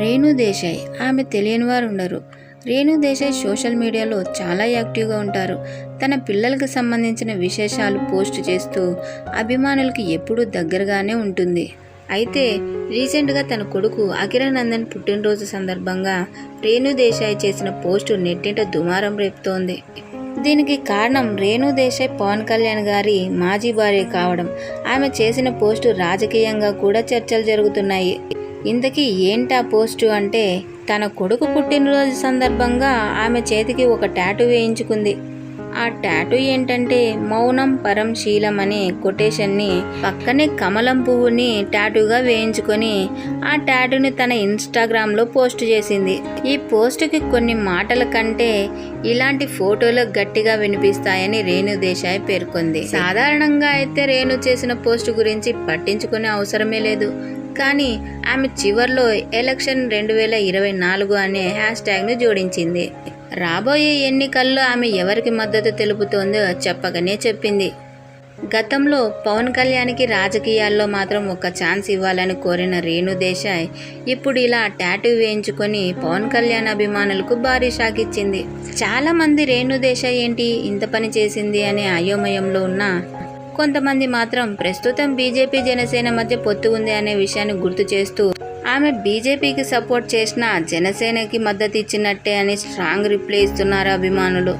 రేణు దేశాయ్. ఆమె తెలియని వారు ఉండరు రేణు దేశాయ్ సోషల్ మీడియాలో చాలా యాక్టివ్గా ఉంటారు. తన పిల్లలకు సంబంధించిన విశేషాలు పోస్ట్ చేస్తూ అభిమానులకి ఎప్పుడూ దగ్గరగానే ఉంటుంది. అయితే రీసెంట్గా తన కొడుకు అఖిరానందన్ పుట్టినరోజు సందర్భంగా రేణు దేశాయ్ చేసిన పోస్టు నెట్టింట దుమారం రేపుతోంది. దీనికి కారణం రేణు దేశాయ్ పవన్ కళ్యాణ్ గారి మాజీ భార్య కావడం. ఆమె చేసిన పోస్టు రాజకీయంగా కూడా చర్చలు జరుగుతున్నాయి. ఇంతకీ ఏంటా పోస్టు అంటే తన కొడుకు పుట్టినరోజు సందర్భంగా ఆమె చేతికి ఒక ట్యాటూ వేయించుకుంది. ఆ ట్యాటూ ఏంటంటే మౌనం పరం శీలం అనే కొటేషన్ని పక్కనే కమలం పువ్వుని ట్యాటూగా వేయించుకొని ఆ ట్యాటూని తన ఇన్స్టాగ్రామ్లో పోస్ట్ చేసింది. ఈ పోస్టుకి కొన్ని మాటల కంటే ఇలాంటి ఫోటోలు గట్టిగా వినిపిస్తాయని రేణు దేశాయ్ పేర్కొంది. సాధారణంగా అయితే రేణు చేసిన పోస్ట్ గురించి పట్టించుకునే అవసరమే లేదు. కానీ ఆమె చివర్లో ఎలక్షన్ రెండు వేల ఇరవై నాలుగు అనే హ్యాష్ ట్యాగ్ను జోడించింది. రాబోయే ఎన్నికల్లో ఆమె ఎవరికి మద్దతు తెలుపుతోందో చెప్పకనే చెప్పింది. గతంలో పవన్ కళ్యాణ్కి రాజకీయాల్లో మాత్రం ఒక ఛాన్స్ ఇవ్వాలని కోరిన రేణు దేశాయ్ ఇప్పుడు ఇలా టాటూ వేయించుకొని పవన్ కళ్యాణ్ అభిమానులకు భారీ షాక్ ఇచ్చింది. చాలామంది రేణు దేశాయ్ ఏంటి ఇంత పని చేసింది అనే అయోమయంలో ఉన్న కొంతమంది మాత్రం ప్రస్తుతం బీజేపీ జనసేన మధ్య పొత్తు ఉంది అనే విషయాన్ని గుర్తు చేస్తూ ఆమె బీజేపీకి సపోర్ట్ చేసిన జనసేనకి మద్దతు ఇచ్చినట్టే అని స్ట్రాంగ్ రిప్లై ఇస్తున్నారు అభిమానులు.